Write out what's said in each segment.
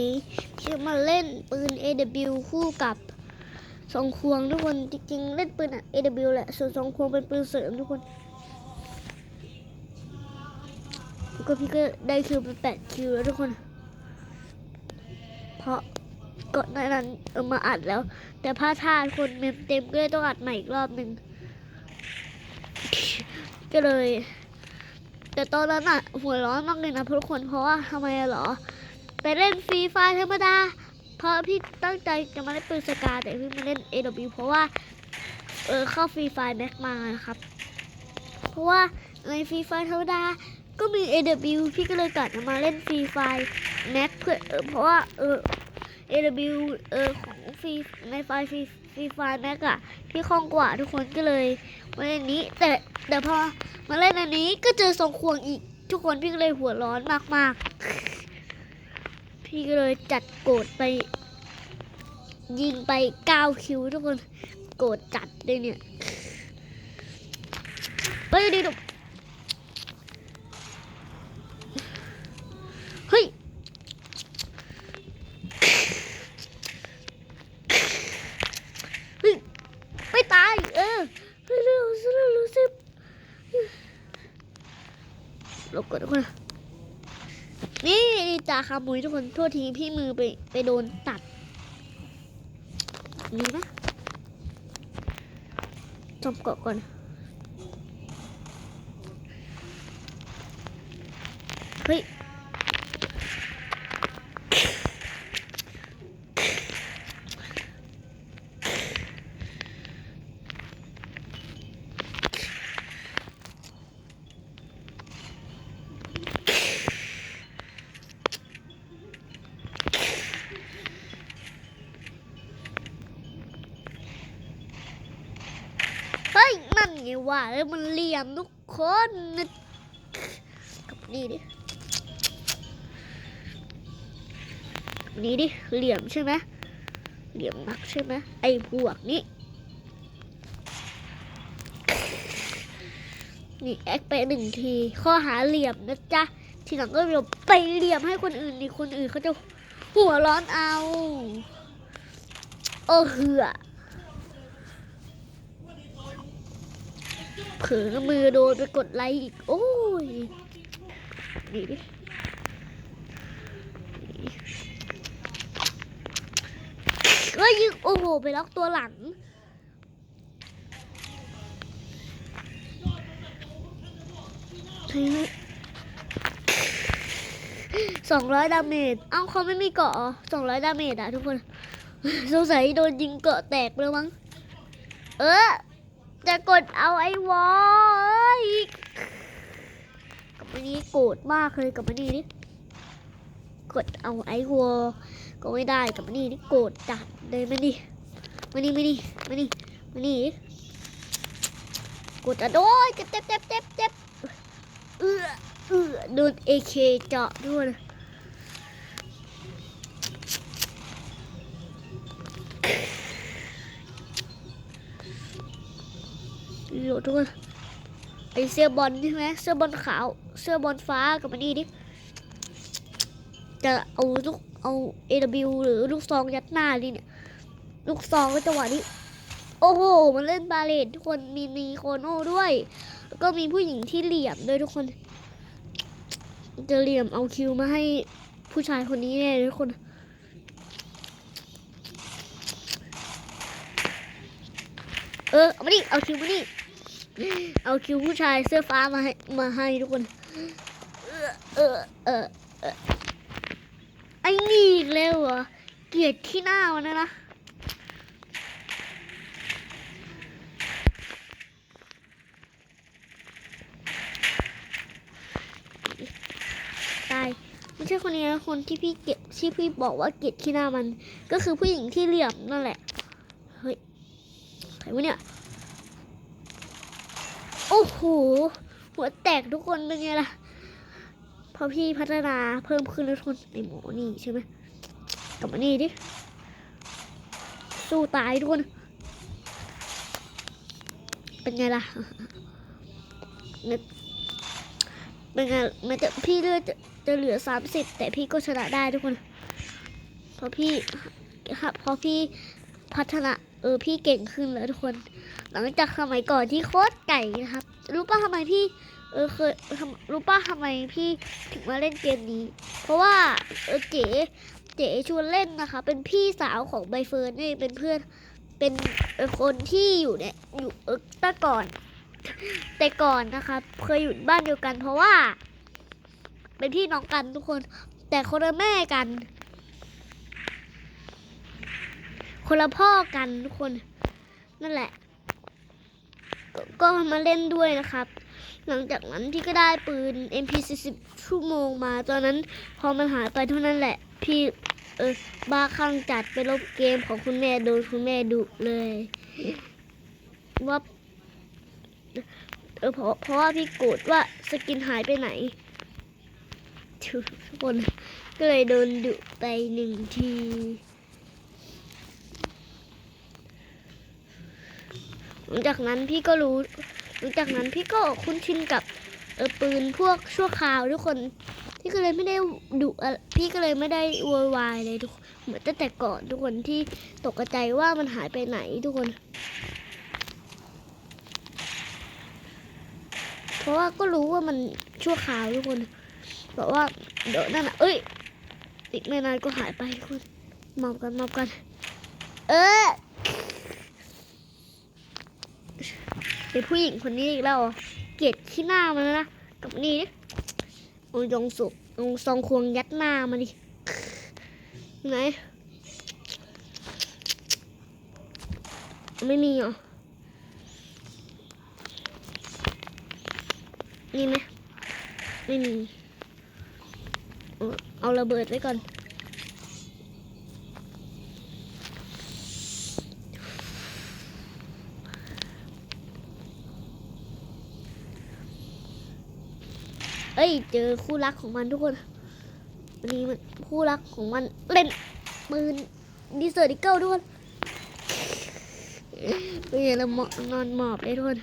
นี้พี่มาเล่นปืน AW คู่กับสองควงทุกคนจริงๆ เล่นปืน AW แหละ ส่วนสองควงเป็นปืนเสริมทุกคนแล้วก็พี่ก็ได้คิวไปแปดคิวแล้วทุกคน เพราะก่อนหน้านั้นเอามาอัดแล้ว แต่พลาดท่าคนเมมเต็มก็เลยต้องอัดใหม่อีกรอบหนึ่งก็เลย แต่ตอนนั้นอะหัวร้อนมากเลยนะทุกคนเพราะว่าทำไมเหรอ ไปเล่นฟรีไฟธรรมดา เพราะพี่ตั้งใจจะมาเล่นปืนสกาแต่พี่มาเล่น AW เพราะว่า เออเข้าฟรีไฟแม็กมานะครับ เพราะว่าในฟรีไฟธรรมดา ก็มี AW พี่ก็เลยกลับมาเล่นฟรีไฟแม็กเพื่อเออเพราะว่าเออ AW เออของฟรีในไฟฟรีฟรีไฟแม็กอะพี่คล่องกว่าทุกคนก็เลยมาเล่นนี้ แต่แต่พอมาเล่นอันนี้ก็เจอทรงควงอีก ทุกคนพี่ก็เลยหัวร้อนมากๆ พี่ก็เลยจัดโกรธไป ยิงไป9คิวทุกคนโกรธจัดเลยเนี่ยเฮ้ยดีดูเฮ้ยเฮ้ยไม่ตายเออเฮ้ยเร็วเร็วเร็วสิหลบก่อนทุกค นี่จ่าขามุยทุกคนโทษทีพี่มือไปไปโดนตัด มีไหมจบเกาะก่อน ว่าแล้วมันเหลี่ยมทุกคนนะกับนี่ดินี่ดิเหลี่ยมใช่ไหมเหลี่ยมนักใช่ไหมไอ้พวกนี้นี่แอคไปหนึ่งที ข้อหาเหลี่ยมนะจ๊ะ ทีหลังก็เดี๋ยวไปเหลี่ยมให้คนอื่นนี่คนอื่นเขาจะหัวร้อนเอา โอ้เหือ เผลอมือโดนไปกดไลค์อีก โอ้ยนี่ดิเอ้ยยิงโอ้โห ไปล็อกตัวหลัง สองร้อยดาเมจ เอ้าเขาไม่มีเกาะสองร้อยดาเมจอะทุกคน สงสัยโดนยิงเกาะแตกเลยมั้ง เออ จะกดเอาไอ้วอเอ้ยกับอันนี้โกรธมากเลยกับอันนี้นี่กดเอาไอ้วอก็ไม่ได้กับอันนี้นี่โกรธจัดเลยมานี่มานี่มานี่มานี่มานี่กดอะโดยเจ็บเจ็บเจ็บเจ็บเจ็บเออเออโดนเอเคเจาะด้วย นะโยทุกคนไอเสื้อบอลใช่ไหมเสื้อบอลขาวเสื้อบอลฟ้ากับอันนี้ดิจะเอาลูกเอา AW หรือลูกซองยัดหน้าดิเนี่ยลูกซองก็จังหวะนี้โอ้โหมันเล่นบาเลตทุกคนมีนีโคโน่ด้วยแล้วก็มีผู้หญิงที่เหลี่ยมด้วยทุกคน จะเหลี่ยมเอาคิวมาให้ผู้ชายคนนี้แน่เลยทุกคนเออเอามาดิเอาคิวมาดิ เอาคิวผู้ชายเสื้อฟ้ามาให้มาให้ทุกคน เออเออเออไอ้นี่อีกแล้วเหรอ เกลียดที่หน้ามันนะนะตายไม่ใช่คนนี้นะคนที่พี่เก็บที่พี่บอกว่าเกลียดที่หน้ามัน ก็คือผู้หญิงที่เหลี่ยมนั่นแหละ เฮ้ย ใครวะเนี่ย โอ้โห หัวแตกทุกคนเป็นไงล่ะ พอพี่พัฒนาเพิ่มขึ้นแล้วทุกคนไอหมอนี่ใช่ไหมกลับมานี่ดิ สู้ตายทุกคน เป็นไงล่ะเนี่ยเป็นไงมันจะพี่เลือดจะจะเหลือสามสิบแต่พี่ก็ชนะได้ทุกคนเพราะพี่ครับเพราะพี่ พัฒนาเออพี่เก่งขึ้นแล้วทุกคน หลังจากสมัยก่อนที่โคตรไก่นะครับ รู้ป่ะทำไมพี่เออเคยทำรู้ป่ะทำไมพี่ถึงมาเล่นเกมนี้ เพราะว่าเออเจ๋เจ๋ชวนเล่นนะคะ เป็นพี่สาวของใบเฟิร์นนี่เป็นเพื่อนเป็นคนที่อยู่เนี่ยอยู่เออแต่ก่อน แต่ก่อนนะคะเคยอยู่บ้านเดียวกัน เพราะว่า เป็นพี่น้องกันทุกคน แต่คนละแม่กัน คนละพ่อกันทุกคน นั่นแหละก็ก็มาเล่นด้วยนะครับ หลังจากนั้นพี่ก็ได้ปืน MP40 ชั่วโมงมา ตอนนั้นพอมันหายไปเท่านั้นแหละ พี่เออบ้าคลั่งจัดไปลบเกมของคุณแม่โดนคุณแม่ดุเลยว่าเออเพราะเพราะว่าพี่โกรธว่าสกินหายไปไหนทุกคนก็เลยโดนดุไปหนึ่งที หลัง จากนั้นพี่ก็รู้หลังจากนั้นพี่ก็คุ้นชินกับเออปืนพวกชั่วคราวทุกคนพี่ก็เลยไม่ได้ดุพี่ก็เลยไม่ได้โวยวายเลยทุกเหมือนตั้งแต่ก่อนทุกคนที่ตกใจว่ามันหายไปไหนทุกคน เพราะว่าก็รู้ว่ามันชั่วคราวทุกคนบอกว่าเดี๋ยวนั่นน่ะเอ้ยอีกไม่นานก็หายไปทุกคนมอบกันมอบกัน เออ เป็นผู้หญิงคนนี้อีกแล้วเหรอเกลียดขี้หน้ามันนะ กับนี่อายองสุกอาซองควงยัดหน้ามาดิไหนไม่มีเหรอนี่ไหมไม่มี เอาระเบิดไว้ก่อน เอ้เจอคู่รักของมันทุกคนวันนี้มันคู่รักของมันเล่นปืนดีเซอร์ดิเกิลทุกคนเป็นไงเราหมอนอนหมอบเลยทุกคน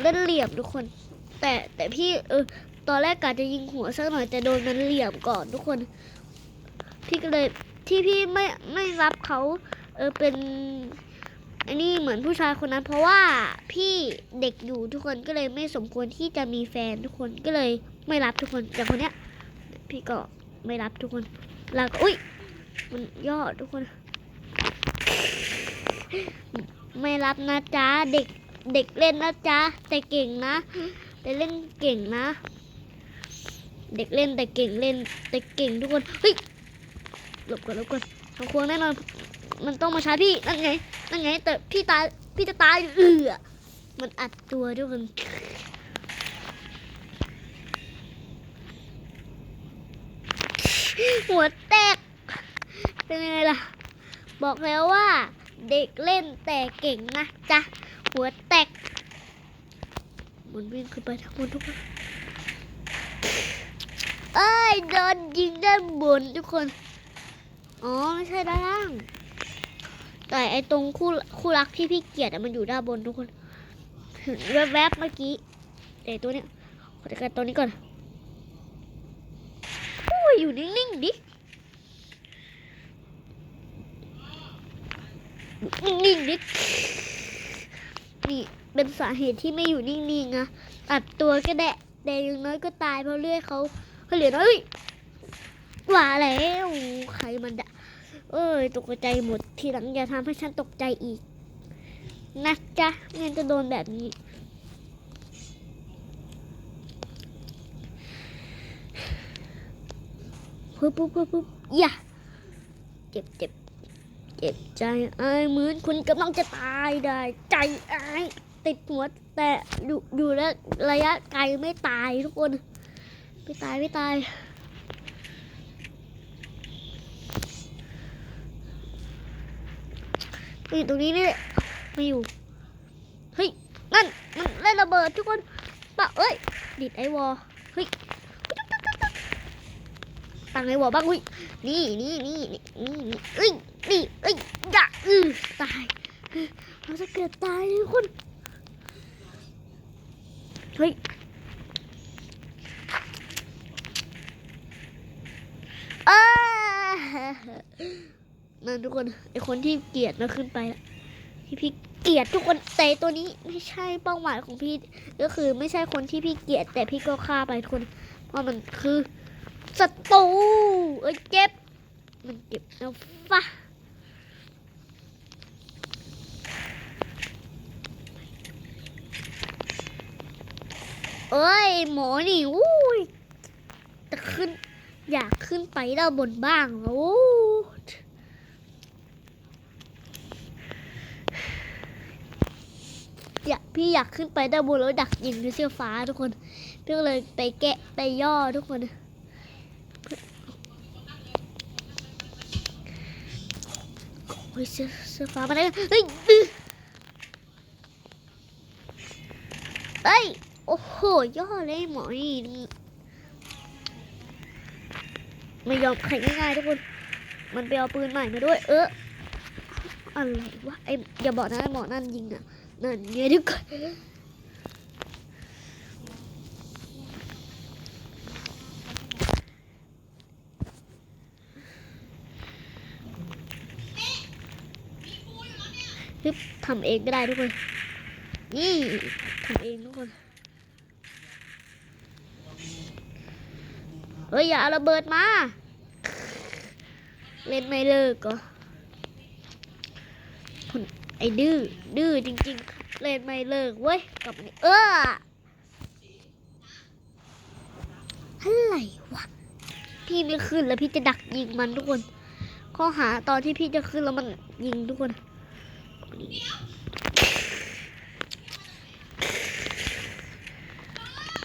เล่นเหลี่ยมทุกคน แต่แต่พี่เออตอนแรกกะจะยิงหัวสักหน่อยแต่โดนมันเหลี่ยมก่อนทุกคน พี่ก็เลยที่พี่ไม่ไม่รับเขาเออเป็น อันนี้เหมือนผู้ชายคนนั้น เพราะว่าพี่เด็กอยู่ทุกคนก็เลยไม่สมควรที่จะมีแฟนทุกคนก็เลยไม่รับทุกคนแต่คนเนี้ย พี่ก็ไม่รับทุกคนแล้วก็อุ้ยมันย่อทุกคน ไม่รับนะจ๊ะเด็กเด็กเล่นนะจ๊ะแต่เก่งนะแต่เล่นเก่งนะ เด็กเล่นแต่เก่งเล่นแต่เก่งทุกคนเฮ้ยหลบก่อนหลบก่อนทาควงแน่นอน มันต้องมาช้าพี่นั่นไง นั่นไงแต่พี่ตายพี่จะตายเอือมันอัดตัวทุกคนหัวแตก เป็นไงล่ะ บอกแล้วว่า เด็กเล่นแต่เก่งนะจ๊ะ หัวแตกมันวิ่งขึ้นไปทั้งบนทุกคนเอ้ยโดนยิงด้านบนทุกคน อ๋อ ไม่ใช่ด้านล่าง แต่ไอตรงคู่คู่รักที่พี่เกลียดมันอยู่ด้านบนทุกคนเห็นแวบๆเมื่อกี้แต่ตัวเนี้ยขอจัดการตัวนี้ก่อนโอ้ยอยู่นิ่งๆดินิ่งๆดินี่เป็นสาเหตุที่ไม่อยู่นิ่งๆนะอัดตัวก็แดะแต่อยังน้อยก็ตายเพราะเลือดเขาเขาเหลือน้อยเอ้ยว่าแล้วใครมันดะ เอ้ย ตกใจหมด ทีหลังอย่าทำให้ฉันตกใจอีก นะจ๊ะไม่งั้นจะโดนแบบนี้ ปุ๊บปุ๊บปุ๊บปุ๊บอย่าเจ็บเจ็บเจ็บใจไอ้เหมือนคุณกำลังจะตายได้ ใจไอ้ติดหัวแต่อยู่อยู่แล้วระยะไกลไม่ตายทุกคน ไม่ตายไม่ตาย อยู่ตรงนี้นี่แหละไม่อยู่ เฮ้ย นั่น มันเล่นระเบิดทุกคนปะเอ้ย ดิดไอวอลเฮ้ยตั้งไอวอลบ้างอุ้ยนี่นี่นี่นี่นี่นี่เอ้ย นี่ เอ้ยอย่าอือตาย เราจะเกิดตายทุกคน เฮ้ยเอ้ย นั่นทุกคนไอคนที่เกลียดนะขึ้นไปแล้วที่พี่เกลียดทุกคนแต่ตัวนี้ไม่ใช่เป้าหมายของพี่ ก็คือไม่ใช่คนที่พี่เกลียด แต่พี่ก็ฆ่าไปทุกคนเพราะมันคือศัตรูเอ้ยเจ็บ มันเจ็บเอาฟะเอ้ยหมอนี่อุ้ยจะขึ้น อยากขึ้นไปด้านบนบ้างโอ้อยาก พี่อยากขึ้นไปด้านบนแล้วดักยิงด้วยเสื้อฟ้าทุกคน พี่ก็เลยไปแกะไปย่อทุกคน โอ้ยเสื้อเสื้อฟ้ามาได้เฮ้ยเฮ้ย โอ้โห ย่อเลยหมอนี่ไม่ยอมแข่งง่ายๆทุกคน มันไปเอาปืนใหม่มาด้วย เอออะไรวะ ไออย่าบอกนะไอ้หมอนั่นยิงอะ นั่นไงทุกคนฮึบทำเองก็ได้ทุกคน นี่ทำเองทุกคน เฮ้ย อย่าเอาระเบิดมา เล่นไม่เลิกก็ อ้ดื้อดื้อจริงๆ เล่นไม่เลิกเว้ยกับนี่เอออะไรวะพี่ไม่ขึ้นแล้วพี่จะดักยิงมันทุกคนข้อหาตอนที่พี่จะขึ้นแล้วมันยิงทุกคน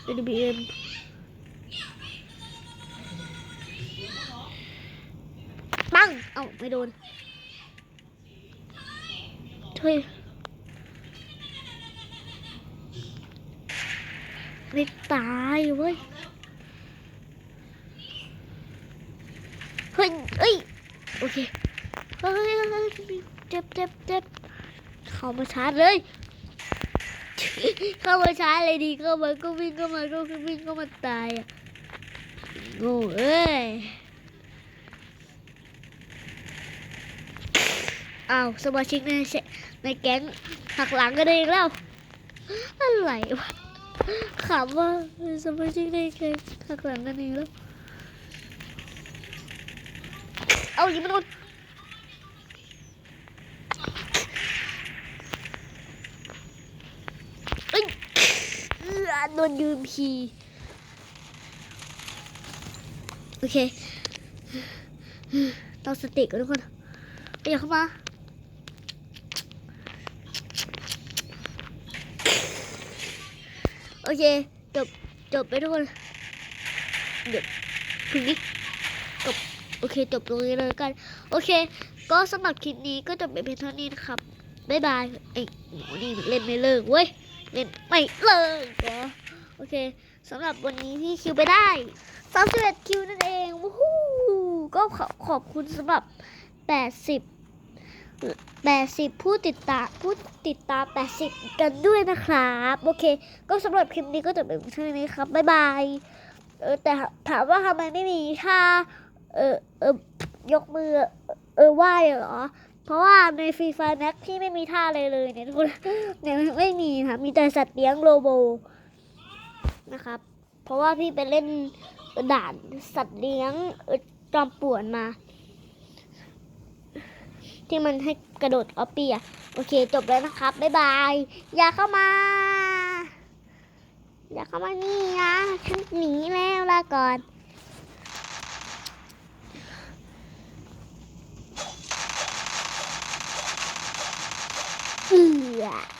เอ็นบีเอ็นปังเอ้าไม่โดน เฮ้ยไม่ตายเว้ย เฮ้ยเอ้ย โอเคเฮ้ยเฮ้ยเฮ้ยเจ็บเจ็บเจ็บเข้ามาชาร์จเลย เข้ามาชาร์จเลยดีเข้ามาก็วิ่งเข้ามาก็วิ่งเข้ามาตายอะโง่เอ้ย อ้าวสมาชิกในในแก๊งหักหลังกันเองแล้วอะไรวะขำว่าสมาชิกในแก๊งหักหลังกันเองแล้วเอายิงมันก่อนเอ้ยโดนยืมพีโอเคต้องสติกันทุกคนอย่าเข้ามา โอเค จบ จบไปทุกคนเดี๋ยวถึงนี้จบโอเค จบตรงนี้เลยกัน โอเค ก็สำหรับคลิปนี้ก็จบไปเพียงเท่านี้นะครับบ๊ายบายไอ้หมอนี่เล่นไม่เลิกเว้ย เล่นไม่เลิกเหรอโอเคสำหรับวันนี้พี่คิวไปได้31คิวนั่นเองวู้ฮู้ก็ขอขอบคุณสำหรับ 80 80 ผู้ติดตามผู้ติดตาม 80 กันด้วยนะครับ โอเค ก็สำหรับคลิปนี้ก็จบไปเพียงเท่านี้ครับ บ๊ายบายเออแต่ถามว่าทำไมไม่มีท่าเออเออยกมือ เออไหว้เหรอ เพราะว่าในฟรีไฟแม็กที่ไม่มีท่าอะไรเลยเนี่ยทุกคนเนี่ยไม่มีค่ะมีแต่สัตว์เลี้ยงโลโบนะครับ เพราะว่าพี่ไปเล่นด่านสัตว์เลี้ยงจอมป่วนมา ที่มันให้กระโดดออปปี้อะโอเค จบแล้วนะครับ บ๊ายบาย อย่าเข้ามา อย่าเข้ามานี่นะฉันหนีแล้วลาก่อนเฮ้ย